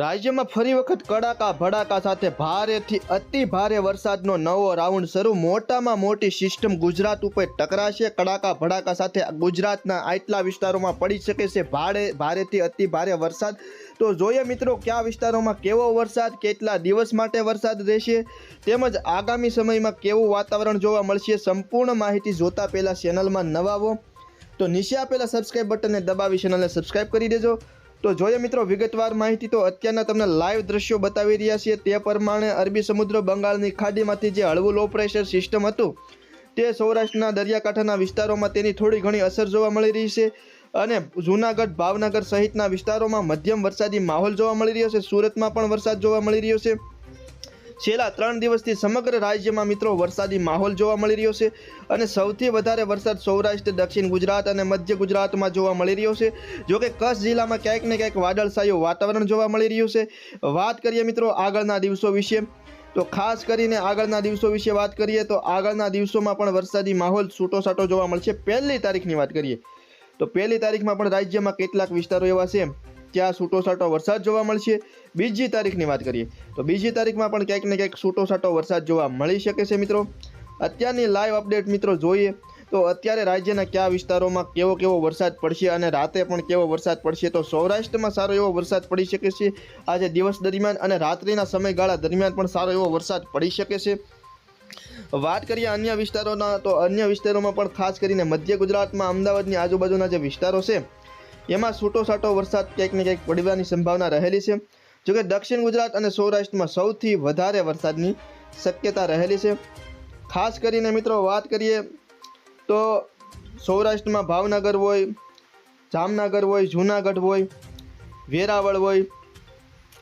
રાજ્યમાં ફરી વખત કડાકા ભડાકા સાથે ભારેથી અતિ ભારે વરસાદનો નવો રાઉન્ડ શરૂ. મોટામાં મોટી સિસ્ટમ ગુજરાત ઉપર ટકરાશે. કડાકા ભડાકા સાથે ગુજરાતના આટલા વિસ્તારોમાં પડી શકે છે ભારે ભારેથી અતિ ભારે વરસાદ. તો જોઈએ મિત્રો, કયા વિસ્તારોમાં કેવો વરસાદ, કેટલા દિવસ માટે વરસાદ રહેશે? તેમજ આગામી સમયમાં કેવું વાતાવરણ જોવા મળશે? સંપૂર્ણ માહિતી જોતા પહેલાં ચેનલમાં નવાવો તો નીચે આપેલા સબસ્ક્રાઈબ બટનને દબાવી ચેનલને સબસ્ક્રાઈબ કરી દેજો. તો જોઈએ મિત્રો, વિગતવાર માહિતી તો અત્યારના તમને લાઈવ દ્રશ્યો બતાવી રહ્યા છીએ. તે પ્રમાણે અરબી સમુદ્ર બંગાળની ખાડીમાંથી જે હળવું લો પ્રેશર સિસ્ટમ હતું, તે સૌરાષ્ટ્રના દરિયાકાંઠાના વિસ્તારોમાં તેની થોડી ઘણી અસર જોવા મળી રહી છે અને જૂનાગઢ, ભાવનગર સહિતના વિસ્તારોમાં મધ્યમ વરસાદી માહોલ જોવા મળી રહ્યો છે. સુરતમાં પણ વરસાદ જોવા મળી રહ્યો છે. છેલ્લા ત્રણ દિવસથી સમગ્ર રાજ્યમાં મિત્રો વરસાદી માહોલ જોવા મળી રહ્યો છે અને સૌથી વધારે વરસાદ સૌરાષ્ટ્ર, દક્ષિણ ગુજરાત અને મધ્ય ગુજરાતમાં જોવા મળી રહ્યો છે. જોકે કચ્છ જિલ્લામાં ક્યાંક ને ક્યાંક વાદળછાયું વાતાવરણ જોવા મળી રહ્યું છે. વાત કરીએ મિત્રો આગળના દિવસો વિશે, તો ખાસ કરીને આગળના દિવસો વિશે વાત કરીએ, તો આગળના દિવસોમાં પણ વરસાદી માહોલ છૂટોછાટો જોવા મળશે. પહેલી તારીખની વાત કરીએ, તો પહેલી તારીખમાં પણ રાજ્યમાં કેટલાક વિસ્તારો એવા છે ત્યાં છૂટોછાટો વરસાદ જોવા મળશે. બીજી તારીખની વાત કરીએ, તો બીજી તારીખમાં પણ ક્યાંક ને ક્યાંક છૂટોછાટો વરસાદ જોવા મળી શકે છે મિત્રો. અત્યારની લાઈવ અપડેટ મિત્રો જોઈએ, તો અત્યારે રાજ્યના કયા વિસ્તારોમાં કેવો કેવો વરસાદ પડશે અને રાતે પણ કેવો વરસાદ પડશે, તો સૌરાષ્ટ્રમાં સારો એવો વરસાદ પડી શકે છે. આજે દિવસ દરમિયાન અને રાત્રિના સમયગાળા દરમિયાન પણ સારો એવો વરસાદ પડી શકે છે. વાત કરીએ અન્ય વિસ્તારોના, તો અન્ય વિસ્તારોમાં પણ ખાસ કરીને મધ્ય ગુજરાતમાં, અમદાવાદની આજુબાજુના જે વિસ્તારો છે, એમાં છૂટોછાટો વરસાદ ક્યાંક ને ક્યાંક પડવાની સંભાવના રહેલી છે. જોકે દક્ષિણ ગુજરાત અને સૌરાષ્ટ્રમાં સૌથી વધારે વરસાદની શક્યતા રહેલી છે. ખાસ કરીને મિત્રો વાત કરીએ તો સૌરાષ્ટ્રમાં ભાવનગર હોય, જામનગર હોય, જૂનાગઢ હોય, વેરાવળ હોય,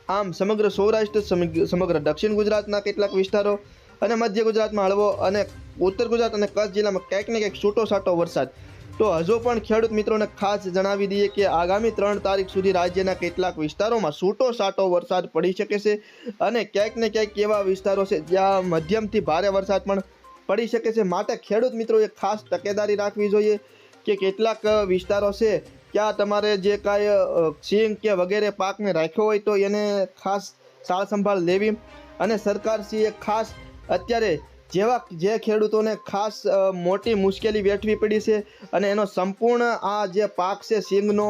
આમ સમગ્ર સૌરાષ્ટ્ર સમગ્ર દક્ષિણ ગુજરાતના કેટલાક વિસ્તારો અને મધ્ય ગુજરાતમાં હળવો અને ઉત્તર ગુજરાત અને કચ્છ જિલ્લામાં ક્યાંક ને ક્યાંક છૂટો છાટો વરસાદ તો હજુ પણ ખેડૂત મિત્રોને ખાસ જણાવી દઈએ કે આગામી ત્રણ તારીખ સુધી રાજ્યના કેટલાક વિસ્તારોમાં છૂટો સાટો વરસાદ પડી શકે છે અને ક્યાંક ને ક્યાંક એવા વિસ્તારો છે જ્યાં મધ્યમથી ભારે વરસાદ પણ પડી શકે છે. માટે ખેડૂત મિત્રોએ ખાસ તકેદારી રાખવી જોઈએ કે કેટલાક વિસ્તારો છે ત્યાં તમારે જે કાંઈ સિંગ કે વગેરે પાકને રાખ્યો હોય તો એને ખાસ સાર સંભાળ લેવી અને સરકારશ્રીએ ખાસ અત્યારે જેવા જે ખેડૂતોને ખાસ મોટી મુશ્કેલી વેઠવી પડી છે અને એનો સંપૂર્ણ આ જે પાક છે સિંગનો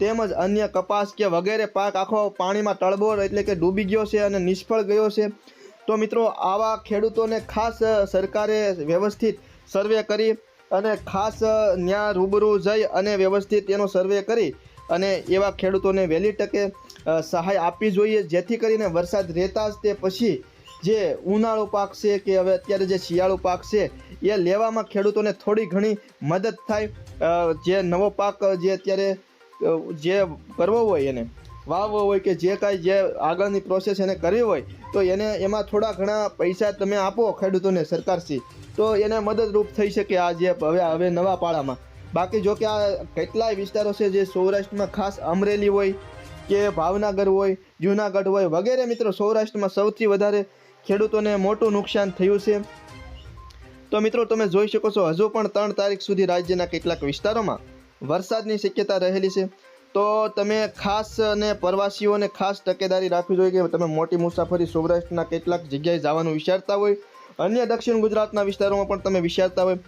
તેમજ અન્ય કપાસ કે વગેરે પાક આખો પાણીમાં તળબોળ એટલે કે ડૂબી ગયો છે અને નિષ્ફળ ગયો છે. તો મિત્રો, આવા ખેડૂતોને ખાસ સરકારે વ્યવસ્થિત સર્વે કરી અને ખાસ ત્યાં રૂબરૂ જઈ અને વ્યવસ્થિત એનો સર્વે કરી અને એવા ખેડૂતોને વહેલી તકે સહાય આપવી જોઈએ. જેથી કરીને વરસાદ રહેતા જ તે પછી જે ઉનાળુ પાક છે કે હવે અત્યારે જે શિયાળુ પાક છે, એ લેવામાં ખેડૂતોને થોડી ઘણી મદદ થાય. જે નવો પાક જે અત્યારે જે કરવો હોય એને, વાવવો હોય કે જે કાંઈ જે આગળની પ્રોસેસ એને કરવી હોય, તો એને એમાં થોડા ઘણા પૈસા તમે આપો ખેડૂતોને સરકારશ્રી તો એને મદદરૂપ થઈ શકે આ જે હવે હવે નવા પાળામાં. બાકી જો કે આ કેટલાય વિસ્તારો છે જે સૌરાષ્ટ્રમાં ખાસ અમરેલી હોય કે ભાવનગર હોય, જૂનાગઢ હોય વગેરે મિત્રો, સૌરાષ્ટ્રમાં સૌથી વધારે ખેડૂતોને મોટું નુકસાન થયું છે. તો મિત્રો, તમે જોઈ શકો છો, હજુ પણ ત્રણ તારીખ સુધી રાજ્યના કેટલાક વિસ્તારોમાં વરસાદની શક્યતા રહેલી છે. તો તમે ખાસ અને પ્રવાસીઓને ખાસ તકેદારી રાખવી જોઈએ કે તમે મોટી મુસાફરી સૌરાષ્ટ્રના કેટલાક જગ્યાએ જવાનું વિચારતા હોય. અન્ય દક્ષિણ ગુજરાતના વિસ્તારોમાં પણ તમે વિચારતા હોય.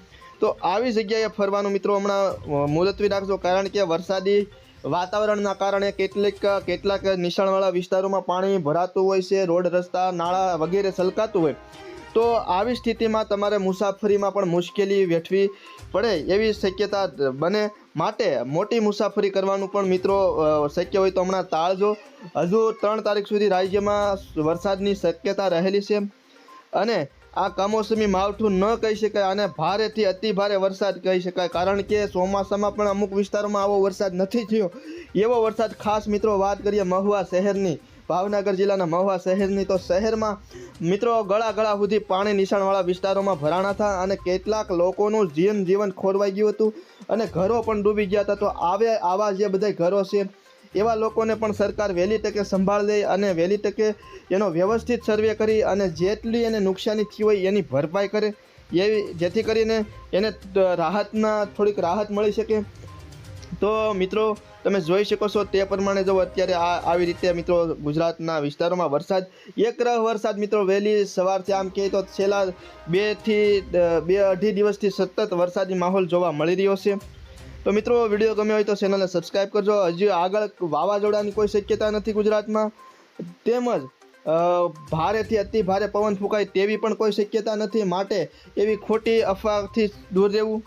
તો આવી જગ્યાએ ફરવાનું મિત્રો હમણાં મુલતવી રાખજો, કારણ કે વરસાદી વાતાવરણના કારણે કેટલીક, કેટલાક નિશાણવાળા વિસ્તારોમાં પાણી ભરાતું હોય છે, રોડ, રસ્તા, નાળા વગેરે સલકાતું હોય. તો આવી સ્થિતિમાં તમારે મુસાફરીમાં પણ મુશ્કેલી વેઠવી પડે એવી શક્યતા બને માટે મોટી મુસાફરી કરવાનું પણ મિત્રો શક્ય હોય તો હમણાં ટાળજો. હજુ ત્રણ તારીખ સુધી રાજ્યમાં વરસાદની શક્યતા રહેલી છે. અને આ કમોસમી માવઠું ન કહી શકાય અને ભારેથી અતિ ભારે વરસાદ કહી શકાય. કારણ કે ચોમાસામાં પણ અમુક વિસ્તારોમાં આવો વરસાદ નથી થયો. એવો વરસાદ ખાસ મિત્રો વાત કરીએ મહુવા શહેરની. ભાવનગર જિલ્લાના મહુવા શહેરની તો શહેરમાં મિત્રો ગળા ગળા સુધી પાણી નિશાણવાળા વિસ્તારોમાં ભરાણા હતા અને કેટલાક લોકોનું જીવન જીવન ખોરવાઈ ગયું હતું અને ઘરો પણ ડૂબી ગયા હતા. તો આવે આવા જે બધા ઘરો છે એવા લોકોને પણ સરકાર વહેલી તકે સંભાળ લે અને વહેલી તકે એનો વ્યવસ્થિત સર્વે કરી અને જેટલી એને નુકસાની થઈ હોય એની ભરપાઈ કરે. એવી જેથી કરીને એને રાહતના થોડીક રાહત મળી શકે. તો મિત્રો, તમે જોઈ શકો છો તે પ્રમાણે જો અત્યારે આ આવી રીતે મિત્રો ગુજરાતના વિસ્તારોમાં વરસાદ એકરહ વરસાદ મિત્રો વહેલી સવારથી આમ કહીએ તો છેલ્લા બેથી બે અઢી દિવસથી સતત વરસાદી માહોલ જોવા મળી રહ્યો છે. તો મિત્રો, વીડિયો ગમ્યો હોય તો ચેનલને સબસ્ક્રાઈબ કરજો. હજી આગળ વાવાઝોડાની કોઈ શક્યતા નથી ગુજરાતમાં. તેમજ ભારેથી અતિ ભારે પવન ફૂંકાય તેવી પણ કોઈ શક્યતા નથી. માટે એવી ખોટી અફવાથી દૂર રહેવું.